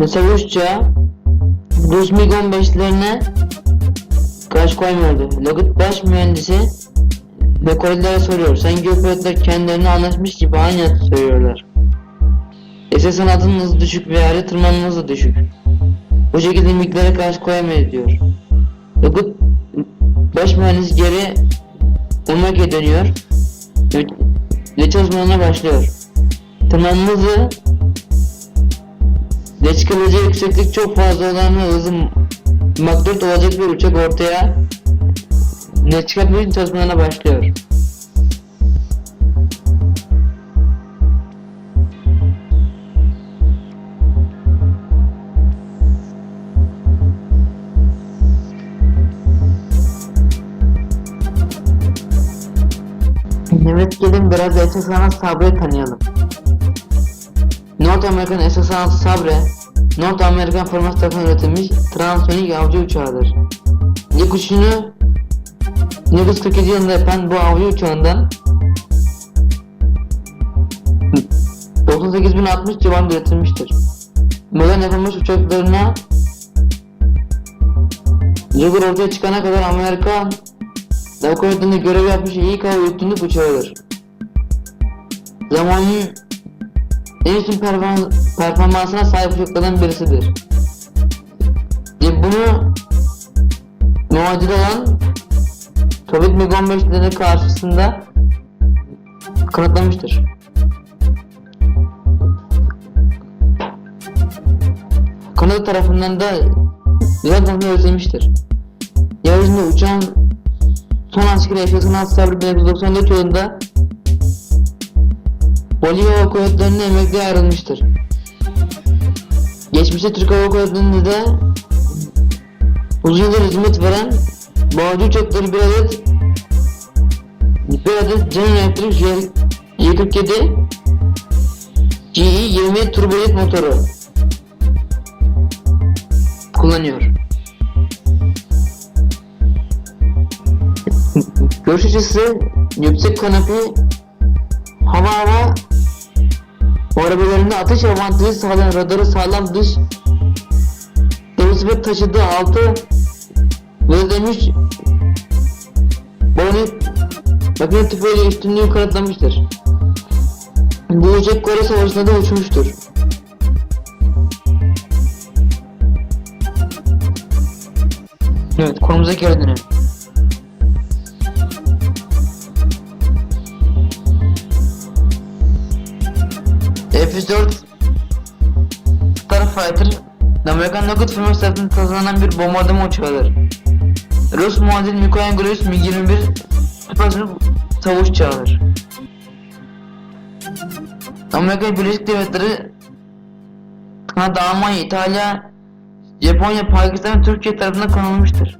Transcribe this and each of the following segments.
ve savaşça Rus MiG-15'lerine karşı koymuyordu. Lockheed baş mühendisi ve Korelilere soruyor. Sanki pilotlar kendilerini anlaşmış gibi aynı söylüyorlar. SS sanatının düşük ve ayrı tırmanma hızı düşük. Bu şekilde MiG'lere karşı koyamayız diyor. Lockheed baş mühendis geri Umake'ye dönüyor ve, çalışmalarına başlıyor. Tırmanma hızı ve çıkabileceği yükseklik çok fazla olan ve hızı 4 olacak bir uçak ortaya ne için çalışmalarına başlıyor. Evet gelin biraz esas sanat Sabre'yi tanıyalım. North American sanat Sabre, North American forması tarafından üretilmiş transsonik avcı uçağıdır. İlk uçuşunu 1947 yılında yapan bu avcı uçağından 98.060 civarında üretilmiştir. Modern yapılmış uçaklarına Jugger ortaya çıkana kadar Amerika Kuvvetleri'nde görev yapmış ilk hava üstünlük uçağıdır. Zamanın en üstün perform- performansına sahip uçaklardan birisidir. E bunu muadil olan Sovyet MiG-15'leri karşısında kanıtlamıştır. Kanada tarafından da tanımda üretilmiştir. Yeryüzünde uçağın son askeri yaşasın alt sabri 1994 yılında Bolivya Hava Kuvvetleri'ne emekliye ayrılmıştır. Geçmişte Türk Hava Kuvvetleri'nde de uzun yıllar hizmet veren Bağcı uçakları bir adet bir adet General Electric Y47 GE 20 turbojet motoru kullanıyor. Görüş açısı yüksek kanapi hava hava arabalarında atış avantajı sağlayan radarı sağlam dış ve taşıdığı altı gözlemiş balonu makine tüfeğiyle üstünlüğü kanıtlamıştır. Uçak Kore Savaşı'nda da uçmuştur. Evet konumuza geri dönelim. F-104 Starfighter Amerikan Lockheed firması tarafından tasarlanan bir bombardıman uçağıdır. Rus muadil Mikoyan Glorious MiG-21 süpersonic savaş uçağıdır. Amerika Birleşik Devletleri Kanada, Almanya, İtalya, Japonya, Pakistan ve Türkiye tarafından kullanılmıştır.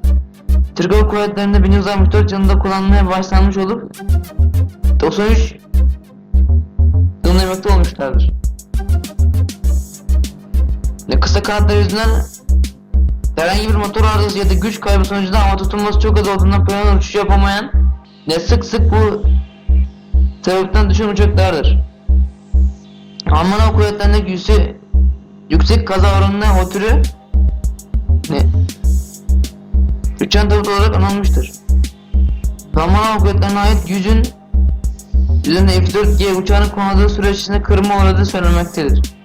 Türk Hava Kuvvetleri'nde 1964 yılında kullanılmaya başlanmış olup 93 yılında emekli olmuşlardır. Ve kısa kanatlar yüzünden herhangi bir motor arızası ya da güç kaybı sonucunda hava tutulması çok az olduğundan planlı uçuş yapamayan ve sık sık bu sebepten düşen uçaklardır. Alman Hava Kuvvetleri'ndeki yüksek, yüksek kaza oranına ötürü ne? Uçan tabut olarak anılmıştır. Alman Hava Kuvvetleri'ne ait yüzün üzerinde F-4G uçağının konadığı süreç içinde kırma uğradığı söylenmektedir.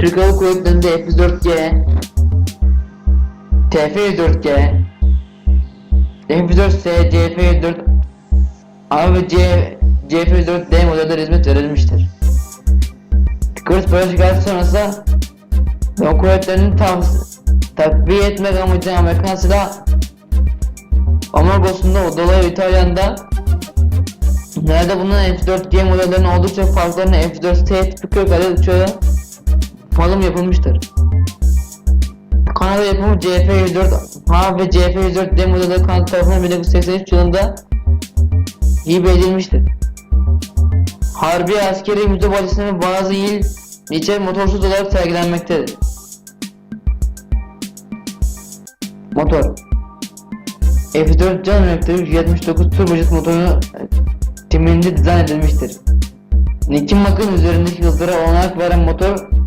Türk Hava Kuvvetleri'nde F-4G, TF-4G, F-4S, CF-4 A ve C, CF-4D modelleri hizmet verilmiştir. Kıbrıs Barış Gazi sonrası Hava Kuvvetleri'nin takviye etmek amacıyla Amerikan silah Amagos'unda o dolayı İtalyan'da Nerede bulunan F-4G modellerinin oldukça farklarını F-4S tipi 40 adet uçağı alım yapılmıştır. Kanada yapımı CF-104H ve CF-104D modelleri Kanada tarafından 1983 yılında hibe edilmiştir. Harbi askeri mütebadisine ve bazı il içe motorsuz olarak sergilenmektedir. Motor F4 General Electric 179 turbojet motorunu timinde dizayn edilmiştir. Nikin bakın üzerindeki yıldızlara olanak veren motor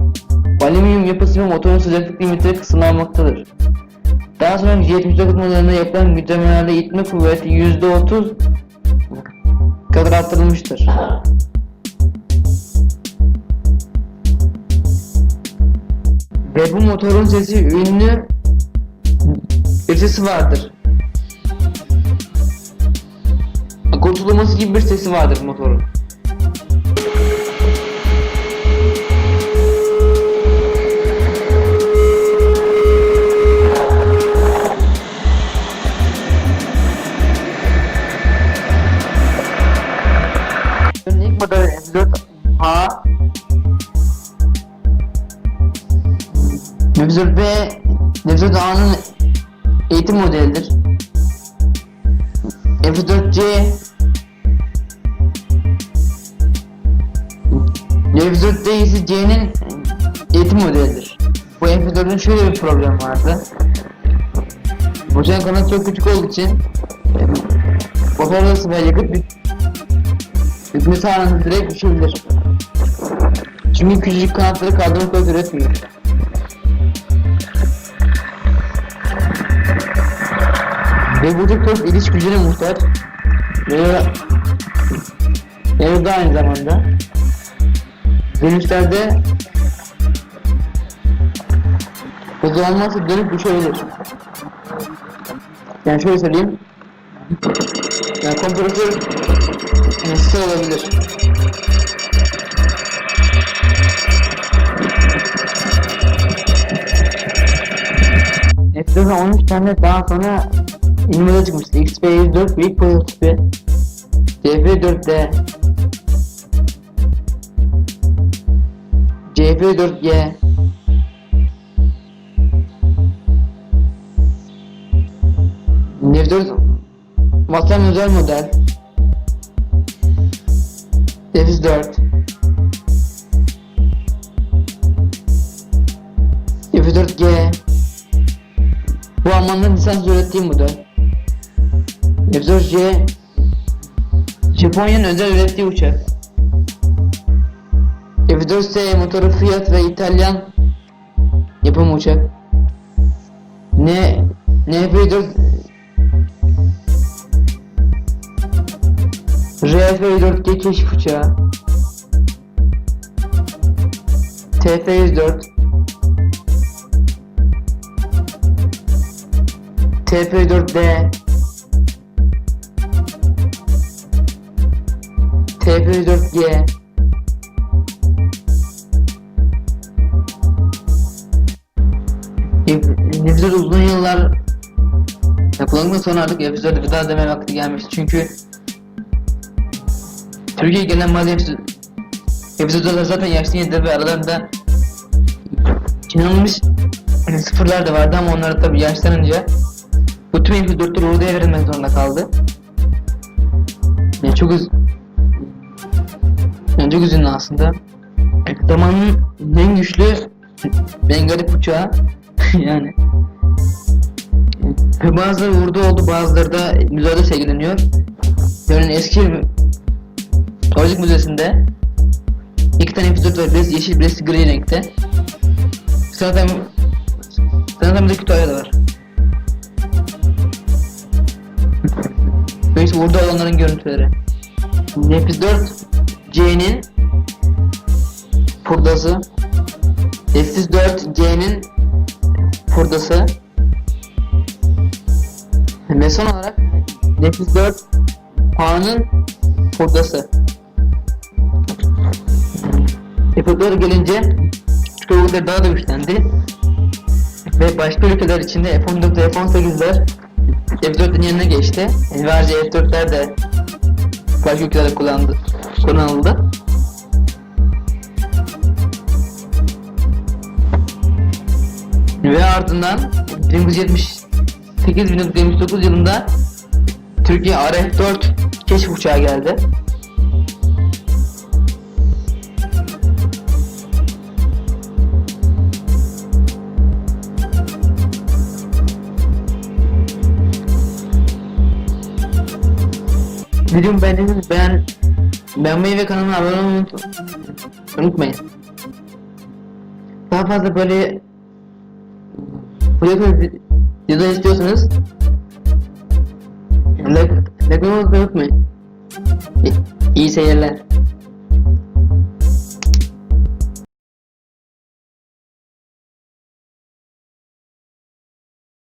alüminyum yapısı ve motorun sıcaklık limitleri kısımlanmaktadır. Daha sonra G79 modelinde yapılan güdlemelerde itme kuvveti %30 kadar arttırılmıştır. Ve bu motorun sesi ünlü bir sesi vardır. Kurtulması gibi bir sesi vardır motorun. F4B F4A'nın eğitim modelidir. F4C F4D ise C'nin eğitim modelidir. Bu F4'ün şöyle bir problem vardı. Sen kanat çok küçük olduğu için motor ısı ve yakıt bir hükmü direkt düşebilir. Çünkü küçücük kanatları kaldırma kuvvet üretmiyor. Ve bu tip çok iliş gücüne muhtaç. Ve evde aynı zamanda. Dönüşlerde hızlı olmazsa dönüp düşebilir. Yani şöyle söyleyeyim. Yani kompresör nasıl olabilir? F4'e 13 tane daha sonra İlmada çıkmıştı. XP104 büyük prototipi. CF4D CF4G F4 Vatan özel model. F4 F4G Bu Almanların lisans ürettiği model F4C Japonya'nın özel ürettiği uçak. F4C motoru Fiat ve İtalyan yapım uçak. Ne NF4 RF4G keşif uçağı. TF104 TP4D TP4G F4 uzun yıllar yapılandıktan sonra artık F4 gıda deme vakti gelmiş çünkü Türkiye gelen madde F4'ler zaten yaşlı yediler ve aralarında inanılmış sıfırlar da vardı ama onları tabi yaşlanınca bu tüm F4'ler orduya verilmek zorunda kaldı. Yani çok uz çok üzünlü aslında. Zamanın en güçlü, en garip uçağı yani. Ve bazıları vurdu oldu, bazıları da müzede sergileniyor. Yani eski Tojik Müzesi'nde iki tane F4 var, birisi yeşil, birisi gri renkte. Zaten zaten bir de Kütahya'da var. Neyse burada olanların görüntüleri. Nefis 4 C'nin purdası. Nefis 4 C'nin purdası. Ve son olarak Nefis 4 A'nın purdası. F4 gelince Türk ülkeler daha da güçlendi. Ve başka ülkeler içinde F14 ve F18'ler F4'ün yerine geçti. Yani Ayrıca F4'ler de başka ülkelerde kullanıldı, kullanıldı. Ve ardından 1978-1979 yılında Türkiye RF-4 keşif uçağı geldi. Videomu beğendiyseniz beğen Beğenmeyi ve kanalıma abone olmayı unut- unutmayın. Daha fazla böyle Bluetooth video istiyorsanız like, like unutmayın. İyi seyirler.